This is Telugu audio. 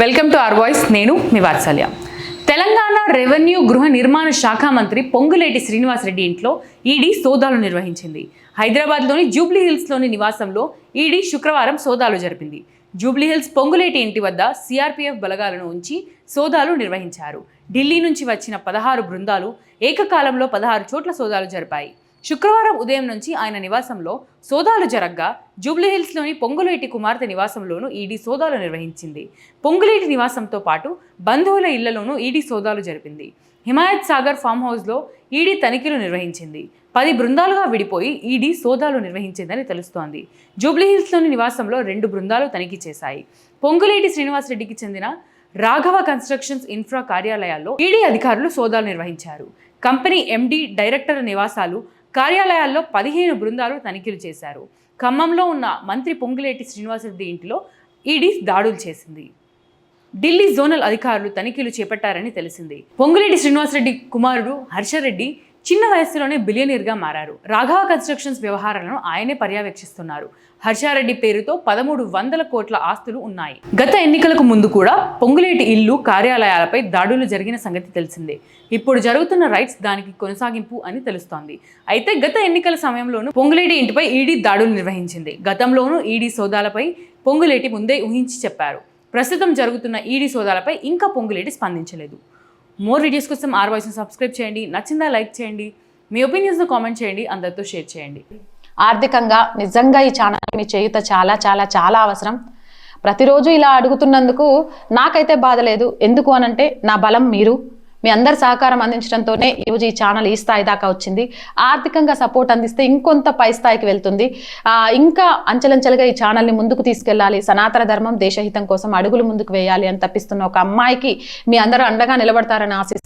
వెల్కమ్ టు ఆర్ వాయిస్ నేను మీ వాత్సల్య. తెలంగాణ రెవెన్యూ గృహ నిర్మాణ శాఖ మంత్రి పొంగులేటి శ్రీనివాసరెడ్డి ఇంట్లో ఈడీ సోదాలు నిర్వహించింది. హైదరాబాద్లోని జూబ్లీ హిల్స్లోని నివాసంలో ఈడీ శుక్రవారం సోదాలు జరిపింది. జూబ్లీ హిల్స్ పొంగులేటి ఇంటి వద్ద సిఆర్పీఎఫ్ బలగాలను ఉంచి సోదాలు నిర్వహించారు. ఢిల్లీ నుంచి వచ్చిన పదహారు బృందాలు ఏకకాలంలో పదహారు చోట్ల సోదాలు జరిపాయి. శుక్రవారం ఉదయం నుంచి ఆయన నివాసంలో సోదాలు జరగ్గా జూబ్లీహిల్స్లోని పొంగులేటి కుమార్తె నివాసంలోనూ ఈడీ సోదాలు నిర్వహించింది. పొంగులేటి నివాసంతో పాటు బంధువుల ఇళ్ళలోనూ ఈడీ సోదాలు జరిపింది. హిమాయత్ సాగర్ ఫామ్ హౌస్లో ఈడీ తనిఖీలు నిర్వహించింది. పది బృందాలుగా విడిపోయి ఈడీ సోదాలు నిర్వహించిందని తెలుస్తోంది. జూబ్లీహిల్స్లోని నివాసంలో రెండు బృందాలు తనిఖీ చేశాయి. పొంగులేటి శ్రీనివాసరెడ్డికి చెందిన రాఘవ కన్స్ట్రక్షన్స్ ఇన్ఫ్రా కార్యాలయాల్లో ఈడీ అధికారులు సోదాలు నిర్వహించారు. కంపెనీ ఎండీ డైరెక్టర్ నివాసాలు కార్యాలయాల్లో పదిహేను బృందాలు తనిఖీలు చేశారు. ఖమ్మంలో ఉన్న మంత్రి పొంగులేటి శ్రీనివాసరెడ్డి ఇంటిలో ఈడీ దాడులు చేసింది. ఢిల్లీ జోనల్ అధికారులు తనిఖీలు చేపట్టారని తెలిసింది. పొంగులేటి శ్రీనివాసరెడ్డి కుమారుడు హర్షరెడ్డి చిన్న వయస్సులోనే బిలియనీర్గా మారారు. రాఘవ కన్స్ట్రక్షన్స్ వ్యవహారాలను ఆయనే పర్యవేక్షిస్తున్నారు. హర్షారెడ్డి పేరుతో పదమూడు వందల కోట్ల ఆస్తులు ఉన్నాయి. గత ఎన్నికలకు ముందు కూడా పొంగులేటి ఇల్లు కార్యాలయాలపై దాడులు జరిగిన సంగతి తెలిసిందే. ఇప్పుడు జరుగుతున్న రైట్స్ దానికి కొనసాగింపు అని తెలుస్తోంది. అయితే గత ఎన్నికల సమయంలోనూ పొంగులేటి ఇంటిపై ఈడీ దాడులు నిర్వహించింది. గతంలోనూ ఈడీ సోదాలపై పొంగులేటి ముందే ఊహించి చెప్పారు. ప్రస్తుతం జరుగుతున్న ఈడీ సోదాలపై ఇంకా పొంగులేటి స్పందించలేదు. మోర్ వీడియోస్ కోసం ఆర్ వాయిస్ని సబ్స్క్రైబ్ చేయండి. నచ్చిందా లైక్ చేయండి. మీ ఒపీనియన్స్ను కామెంట్ చేయండి. అందరితో షేర్ చేయండి. ఆర్థికంగా నిజంగా ఈ ఛానల్ మీ చేయుత చాలా చాలా చాలా అవసరం. ప్రతిరోజు ఇలా అడుగుతున్నందుకు నాకైతే బాధ లేదు. ఎందుకు అనంటే నా బలం మీరు. మీ అందరి సహకారం అందించడంతోనే ఈరోజు ఈ ఛానల్ ఈ స్థాయి దాకా వచ్చింది. ఆర్థికంగా సపోర్ట్ అందిస్తే ఇంకొంత పై స్థాయికి వెళ్తుంది. ఆ, ఇంకా అంచెలంచెలుగా ఈ ఛానల్ని ముందుకు తీసుకెళ్ళాలి. సనాతన ధర్మం దేశహితం కోసం అడుగులు ముందుకు వేయాలి అని తప్పిస్తున్న ఒక అమ్మాయికి మీ అందరూ అండగా నిలబడతారని ఆశిస్తున్నాను